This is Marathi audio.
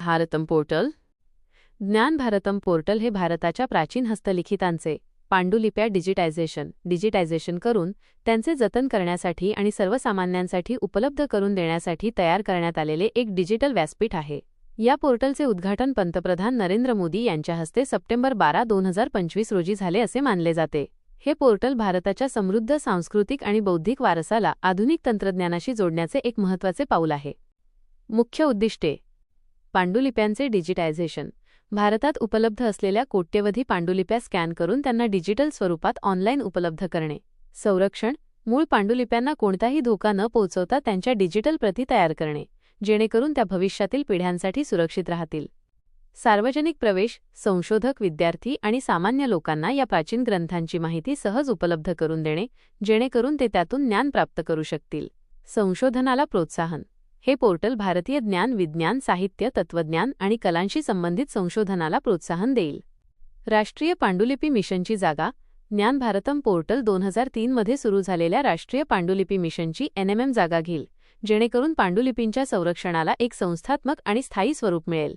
भारतम पोर्टल. ज्ञान भारतम पोर्टल हे भारताच्या प्राचीन हस्तलिखितांचे पांडुलिप्या डिजिटायझेशन डिजिटायझेशन करून त्यांचे जतन करण्यासाठी आणि सर्वसामान्यांसाठी उपलब्ध करून देण्यासाठी तयार करण्यात आलेले एक डिजिटल व्यासपीठ आहे. या पोर्टलचे उद्घाटन पंतप्रधान नरेंद्र मोदी यांच्या हस्ते सप्टेंबर बारा दोन हजार पंचवीस रोजी झाले असे मानले जाते. हे पोर्टल भारताच्या समृद्ध सांस्कृतिक आणि बौद्धिक वारसाला आधुनिक तंत्रज्ञानाशी जोडण्याचे एक महत्त्वाचे पाऊल आहे. मुख्य उद्दिष्टे पांडुलिप्यांचे डिजिटायझेशन. भारतात उपलब्ध असलेल्या कोट्यवधी पांडुलिप्या स्कॅन करून त्यांना डिजिटल स्वरूपात ऑनलाईन उपलब्ध करणे. संरक्षण मूळ पांडुलिप्यांना कोणताही धोका न पोहोचवता त्यांच्या डिजिटल प्रती तयार करणे जेणेकरून त्या भविष्यातील पिढ्यांसाठी सुरक्षित राहतील. सार्वजनिक प्रवेश संशोधक विद्यार्थी आणि सामान्य लोकांना या प्राचीन ग्रंथांची माहिती सहज उपलब्ध करून देणे जेणेकरून ते त्यातून ज्ञान प्राप्त करू शकतील. संशोधनाला प्रोत्साहन हे पोर्टल भारतीय ज्ञान विज्ञान साहित्य तत्वज्ञान आणि कलांशी संबंधित संशोधनाला प्रोत्साहन देईल. राष्ट्रीय पांडुलिपी मिशनची जागा ज्ञान भारतम पोर्टल दोन हजार तीनमध्ये सुरू झालेल्या राष्ट्रीय पांडुलिपी मिशनची एनएमएम जागा घेईल जेणेकरून पांडुलिपींच्या संरक्षणाला एक संस्थात्मक आणि स्थायी स्वरूप मिळेल.